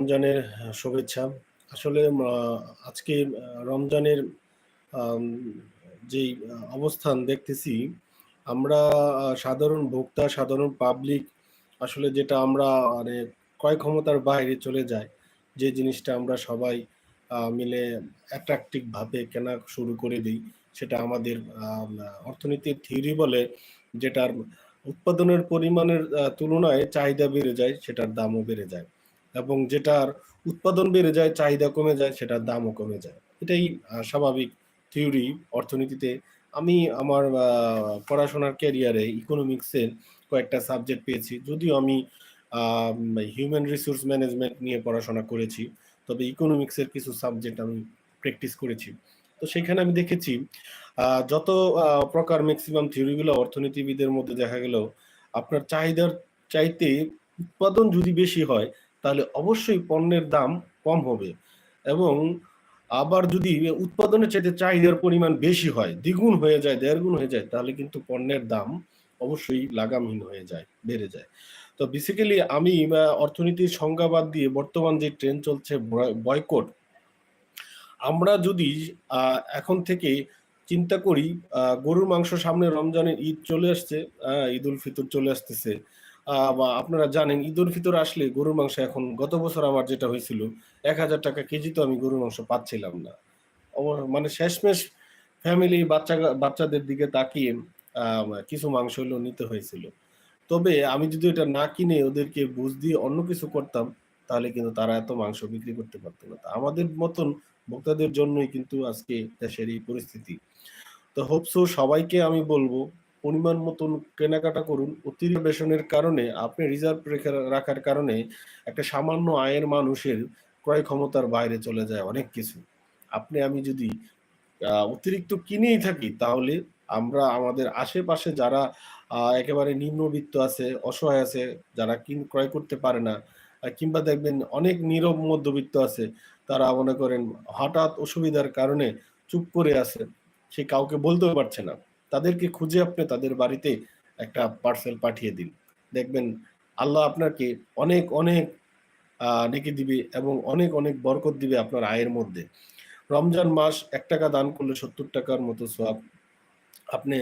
রমজানের শুভেচ্ছা। আসলে আজকে রমজানের যেই অবস্থান দেখতেছি, আমরা সাধারণ ভোক্তা, সাধারণ পাবলিক আসলে যেটা আমরা মানে ক্রয় ক্ষমতার বাইরে চলে যায়। যে জিনিসটা আমরা সবাই মিলে অ্যাট্রাকটিভ ভাবে কেনা শুরু করে দিই সেটা আমাদের অর্থনীতির থিওরি বলে যেটার উৎপাদনের পরিমাণের তুলনায় চাহিদা বেড়ে যায়, সেটার দামও বেড়ে যায়। এবং যেটার উৎপাদন বেড়ে যায়, চাহিদা কমে যায়, সেটার দামও কমে যায়। এটাই স্বাভাবিক থিওরি অর্থনীতিতে। আমি আমার পড়াশোনার ক্যারিয়ারে ইকোনমিক্সের কয়েকটা সাবজেক্ট পেয়েছি। যদিও আমি হিউম্যান রিসোর্স ম্যানেজমেন্ট নিয়ে পড়াশোনা করেছি। তবে ইকোনমিক্সের কিছু সাবজেক্ট আমি প্র্যাকটিস করেছি। তো সেখানে আমি দেখেছি যত প্রকার ম্যাক্সিমাম থিওরিগুলো অর্থনীতিবিদের মধ্যে দেখা গেল আপনার চাহিদার চাইতে উৎপাদন যদি বেশি হয়, তাহলে অবশ্যই পণ্যের দাম কম হবে। এবং আবার যদি উৎপাদনের চাইতে চাহিদার পরিমাণ বেশি হয়, দ্বিগুণ হয়ে যায়, দেড়গুণ হয়ে যায়, তাহলে কিন্তু পণ্যের দাম অবশ্যই লাগামহীন হয়ে যায়, বেড়ে যায়। তো বেসিক্যালি আমি অর্থনীতির সংজ্ঞা বাদ দিয়ে বর্তমান যে ট্রেন্ড চলছে বয় বয়কট আমরা যদি এখন থেকে চিন্তা করি গরুর মাংস সামনে রমজানের ঈদ চলে আসছে, আ ঈদুল ফিতর চলে আসতেছে। বা আপনারা জানেন ঈদুল ফিতর আসলে গরুর মাংস এখন গত বছর আমার যেটা হয়েছিল ৳১,০০০ কেজি তো আমি গরুর মাংস পাচ্ছিলাম না। মানে শেষমেষ ফ্যামিলি বাচ্চা বাচ্চাদের দিকে তাকিয়ে কিছু মাংস হইলেও নিতে হয়েছিল। তবে আমি যদি এটা না কিনে ওদেরকে বুঝ দিয়ে অন্য কিছু করতাম, তাহলে কিন্তু তারা এত মাংস বিক্রি করতে পারত না। আমাদের মতন ভোক্তাদের জন্যই কিন্তু আজকে দেশের এই পরিস্থিতি। তো হোপ সো সবাইকে আমি বলব, পরিমাণ মতন কেনাকাটা করুন। অতিরিক্ত বেশনের কারণে আপনি রিজার্ভ রেখে রাখার কারণে একটা সামান্য আয়ের মানুষের ক্রয় ক্ষমতার বাইরে চলে যায় অনেক কিছু। আপনি আমি যদি অতিরিক্ত কিনেই থাকি তাহলে আমরা আমাদের আশেপাশে যারা একেবারে নিম্নবিত্ত আছে, অসহায় আছে, যারা কিন ক্রয় করতে পারে না কিংবা দেখবেন অনেক নীরব মধ্যবিত্ত আছে। তারা মনে করেন হঠাৎ অসুবিধার কারণে চুপ করে আছে। সে কাউকে বলতেও পারছে না। তাদেরকে খুঁজে আপনি তাদের বাড়িতে একটা পার্সেল পাঠিয়ে দিন। দেখবেন আল্লাহ আপনাকে অনেক, অনেক নেকি দিবে এবং অনেক, অনেক বরকত দিবে আপনার আয়ের মধ্যে। রমজান মাস এক টাকা দান করলে সত্তর টাকার মতো সব আপনি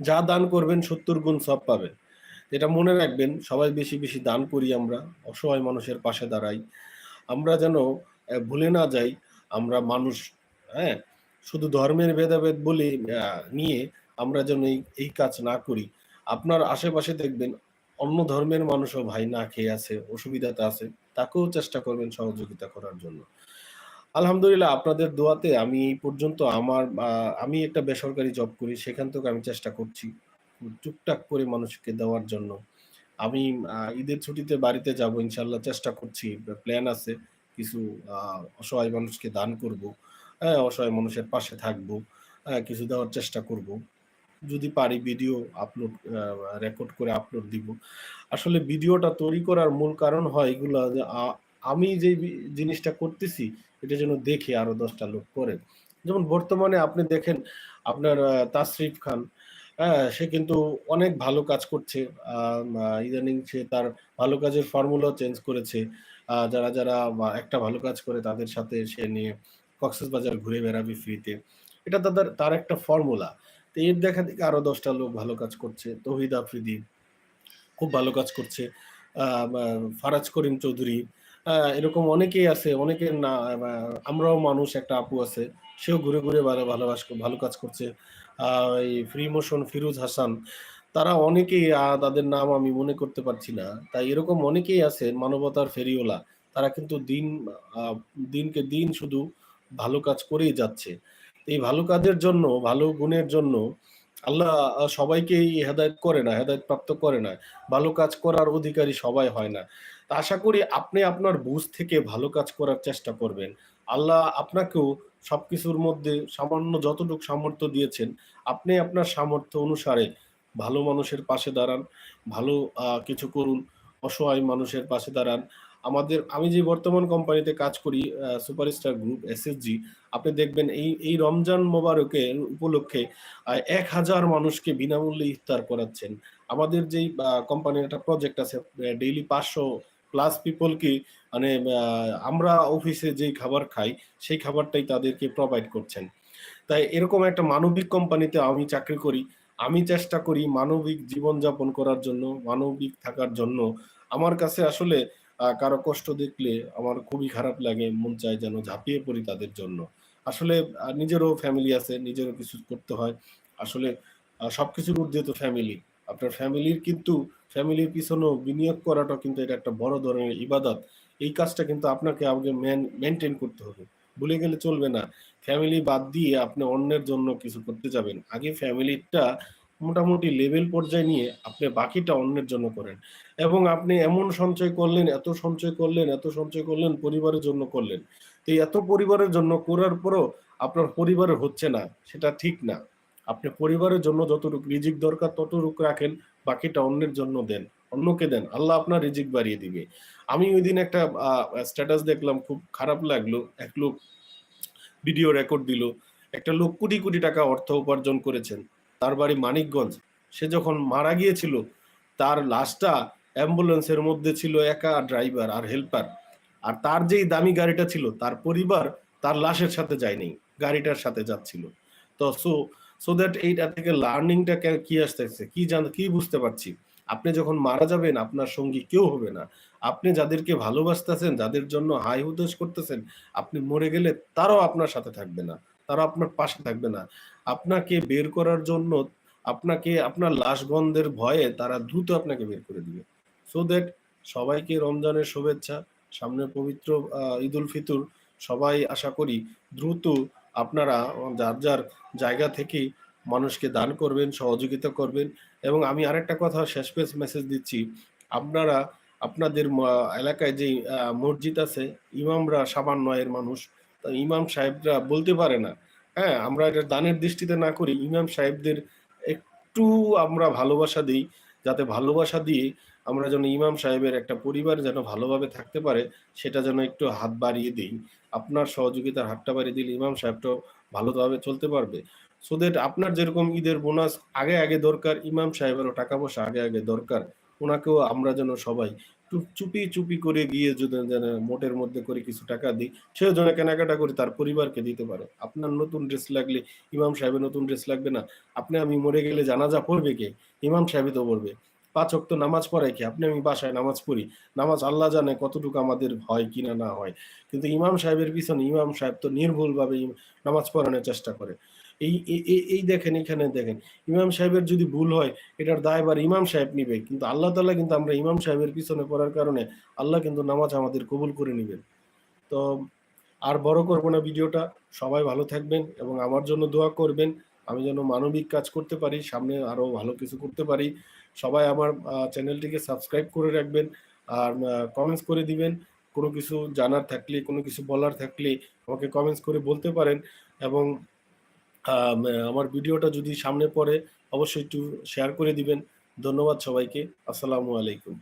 যা দান করবেন ৭০ গুণ সব পাবেন। এটা মনে রাখবেন সবাই বেশি, বেশি দান করি আমরা। অসহায় মানুষের পাশে দাঁড়াই। আমরা যেন ভুলে না যাই আমরা মানুষ, হ্যাঁ? শুধু ধর্মের ভেদাভেদ বলে নিয়ে আমরা যেন এই, এই কাজ না করি। আপনার আশেপাশে দেখবেন অন্য ধর্মের মানুষও ভাই না খেয়ে আছে, অসুবিধাতে আছে। তাকেও চেষ্টা করবেন সহযোগিতা করার জন্য। আলহামদুলিল্লাহ আপনাদের দোয়াতে আমি এই পর্যন্ত আমার আমি একটা বেসরকারি জব করি। সেখান থেকে আমি চেষ্টা করছি টুকটাক করে মানুষকে দেওয়ার জন্য। আমি ঈদের ছুটিতে বাড়িতে যাব ইনশাল্লাহ চেষ্টা করছি। প্ল্যান আছে। কিছু অসহায় মানুষকে দান করব। হ্যাঁ? অসহায় মানুষের পাশে থাকব। হ্যাঁ? কিছু দেওয়ার চেষ্টা করব। যদি পারি ভিডিও আপলোড রেকর্ড করে আপলোড দিব। আসলে ভিডিওটা তৈরি করার মূল কারণ হয় এগুলা আমি যে জিনিসটা করতেছি এটা যেন দেখে আরও দশটা লোক করে। যেমন বর্তমানে আপনি দেখেন আপনার তাসরিফ খান, হ্যাঁ? সে কিন্তু অনেক ভালো কাজ করছে। ইদানিং সে তার ভালো কাজের ফর্মুলা চেঞ্জ করেছে। যারা, যারা একটা ভালো কাজ করে তাদের সাথে সে নিয়ে কক্সেসবাজার ঘুরে বেড়াবে ফ্রিতে। এটা তাদের তার একটা ফর্মুলা। তো এর দেখাদেখি আরও ১০ টা লোক ভালো কাজ করছে। তহিদ আফ্রিদি খুব ভালো কাজ করছে। ফারাজ করিম চৌধুরী, এরকম অনেকেই আছে। অনেকের না আমরাও মানুষ একটা আপু আছে। সেও ঘুরে, ঘুরে ভালো ভালোবাস ভালো কাজ করছে। এই ফ্রি মোশন ফিরোজ হাসান তারা অনেকেই তাদের নাম আমি মনে করতে পারছি না। তাই এরকম অনেকেই আছে মানবতার ফেরিওয়ালা। তারা কিন্তু দিন দিনকে দিন শুধু ভালো কাজ করেই যাচ্ছে। এই ভালো কাজের জন্য, ভালো গুণের জন্য আল্লাহ সবাইকেই হেদায়েত করে না, হেদায়েত প্রাপ্ত করে না। ভালো কাজ করার অধিকারী সবাই হয় না। আশা করি আপনি আপনার বুঝ থেকে ভালো কাজ করার চেষ্টা করবেন। আল্লাহ আপনাকেও সবকিছুর মধ্যে সামান্য যতটুকু সামর্থ্য দিয়েছেন, আপনি আপনার সামর্থ্য অনুসারে ভালো মানুষের পাশে দাঁড়ান, ভালো কিছু করুন, অসহায় মানুষের পাশে দাঁড়ান। আমাদের আমি যে বর্তমান কোম্পানিতে কাজ করি সুপারস্টার গ্রুপ এসএসজি আপনি দেখবেন এই, এই রমজান মোবারকের উপলক্ষে এক হাজার মানুষকে বিনামূল্যে ইফতার করাচ্ছেন। আমাদের যেই কোম্পানির একটা প্রজেক্ট আছে ডেইলি ৫০০ প্লাস পিপলকে মানে আমরা অফিসে যেই খাবার খাই সেই খাবারটাই তাদেরকে প্রোভাইড করছেন। তাই এরকম একটা মানবিক কোম্পানিতে আমি চাকরি করি। আমি চেষ্টা করি মানবিক জীবনযাপন করার জন্য মানবিক থাকার জন্য। আমার কাছে আসলে কারও কষ্ট দেখলে আমার খুবই খারাপ লাগে, মন চায় যেন ঝাঁপিয়ে পড়ি তাদের জন্য। আসলে নিজেরও ফ্যামিলি আছে, নিজেরও কিছু করতে হয়। আসলে সবকিছুর ঊর্ধ্বে তো ফ্যামিলি আপনার ফ্যামিলির কিন্তু ফ্যামিলির পিছনেও বিনিয়োগ করাটা কিন্তু এটা একটা বড় ধরনের ইবাদত। এই কাজটা কিন্তু আপনাকে আগে মেনটেন করতে হবে। ভুলে গেলে চলবে না। ফ্যামিলি বাদ দিয়ে আপনি অন্যের জন্য কিছু করতে যাবেন। আগে ফ্যামিলিটা মোটামুটি লেভেল পর্যায়ে নিয়ে আপনি বাকিটা অন্যের জন্য করেন। এবং আপনি এমন সঞ্চয় করলেন, এত সঞ্চয় করলেন, এত সঞ্চয় করলেন, পরিবারের জন্য করলেন। তো এত পরিবারের জন্য করার পরও আপনার পরিবারের হচ্ছে না, সেটা ঠিক না। আপনি পরিবারের জন্য যতটুকু রিজিক দরকার ততটুকু রাখেন, বাকিটা অন্যের জন্য দেন, অন্যকে দেন। আল্লাহ আপনার রিজিক বাড়িয়ে দিবে। আমি ওই দিন একটা স্ট্যাটাস দেখলাম, খুব খারাপ লাগল। এক লোক ভিডিও রেকর্ড দিল। একটা লোক কোটি কোটি টাকা অর্থ উপার্জন করেছেন। তার বাড়ি মানিকগঞ্জ। সে যখন মারা গিয়েছিল, তার লাশটা অ্যাম্বুলেন্সের মধ্যে ছিল একা ড্রাইভার আর হেল্পার। আর তার যেই দামি গাড়িটা ছিল, তার পরিবার তার লাশের সাথে যায়নি, গাড়িটার সাথে যাচ্ছিল। তো সো সো দ্যাট এইটা থেকে লার্নিংটা কি আসতেছে? কি জান, কি বুঝতে পারছি? আপনি যখন মারা যাবেন, আপনার সঙ্গী কেউ হবে না। আপনি যাদেরকে ভালোবাসতেছেন, যাদের জন্য হাই হুতাশ করতেছেন, আপনি মরে গেলে তারাও আপনার সাথে থাকবে না তারা আপনার পাশে থাকবে না। আপনাকে বের করার জন্য আপনাকে আপনার লাশ গন্ধের ভয়ে তারা দ্রুত আপনাকে বের করে দিবে। সো দ্যাট সবাইকে রমজানের শুভেচ্ছা সামনে পবিত্র আহ, ঈদ উল ফিতর সবাই আশা করি দ্রুত আপনারা যার যার জায়গা থেকেই মানুষকে দান করবেন সহযোগিতা করবেন। এবং আমি আরেকটা কথা শেষ পেজ মেসেজ দিচ্ছি। আপনারা আপনাদের এলাকায় যে মসজিদ আছে ইমামরা সামান্য এর মানুষ। ইমাম সাহেবরা বলতে পারে না হ্যাঁ আমরা এটা দানের দৃষ্টিতে না করি, ইমাম সাহেবদের একটু আমরা ভালোবাসা দিই, যাতে ভালোবাসা দিয়ে আমরা যেন ইমাম সাহেবের একটা পরিবার যেন ভালোভাবে থাকতে পারে, সেটা যেন একটু হাত বাড়িয়ে দিই। আপনার সহযোগিতার হাতটা বাড়িয়ে দিলে ইমাম সাহেবটাও ভালোভাবে চলতে পারবে। সো দ্যাট আপনার যেরকম ঈদের বোনাস আগে আগে দরকার, ইমাম সাহেবেরও টাকা পয়সা আগে আগে দরকার, ওনাকেও আমরা যেন সবাই চুপি চুপি করে গিয়ে যদি মোটের মধ্যে করে কিছু টাকা দিই, সেও যেন কেনাকাটা করে তার পরিবারকে দিতে পারে। আপনার নতুন ড্রেস লাগলে ইমাম সাহেবের নতুন ড্রেস লাগবে না? আপনি আমি মরে গেলে জানাজা পড়বে কে? ইমাম সাহেবই তো পড়বে পাঁচ ওয়াক্ত নামাজ পড়ায় কি? আপনি আমি বাসায় নামাজ পড়ি। নামাজ আল্লাহ জানে কতটুকু আমাদের হয় কিনা না হয়। কিন্তু ইমাম সাহেবের পিছনে ইমাম সাহেব তো নির্ভুলভাবে নামাজ পড়ানোর চেষ্টা করে। এই, এই- দেখেন, এখানে দেখেন। ইমাম সাহেবের যদি ভুল হয়, এটার দায় দায়বার ইমাম সাহেব নিবে। কিন্তু আল্লাহ তাআলা কিন্তু আমরা ইমাম সাহেবের পিছনে পড়ার কারণে আল্লাহ কিন্তু নামাজ আমাদের কবুল করে নেবেন। তো আর বড় করব না ভিডিওটা। সবাই ভালো থাকবেন এবং আমার জন্য দোয়া করবেন। আমি যেন মানবিক কাজ করতে পারি, সামনে আরও ভালো কিছু করতে পারি। সবাই আমার চ্যানেলটিকে সাবস্ক্রাইব করে রাখবেন আর কমেন্টস করে দিবেন। কোনো কিছু জানার থাকলে, কোনো কিছু বলার থাকলে আমাকে কমেন্টস করে বলতে পারেন। এবং আমার ভিডিওটা যদি সামনে পড়ে অবশ্যই একটু শেয়ার করে দিবেন। ধন্যবাদ সবাইকে। আসসালামু আলাইকুম।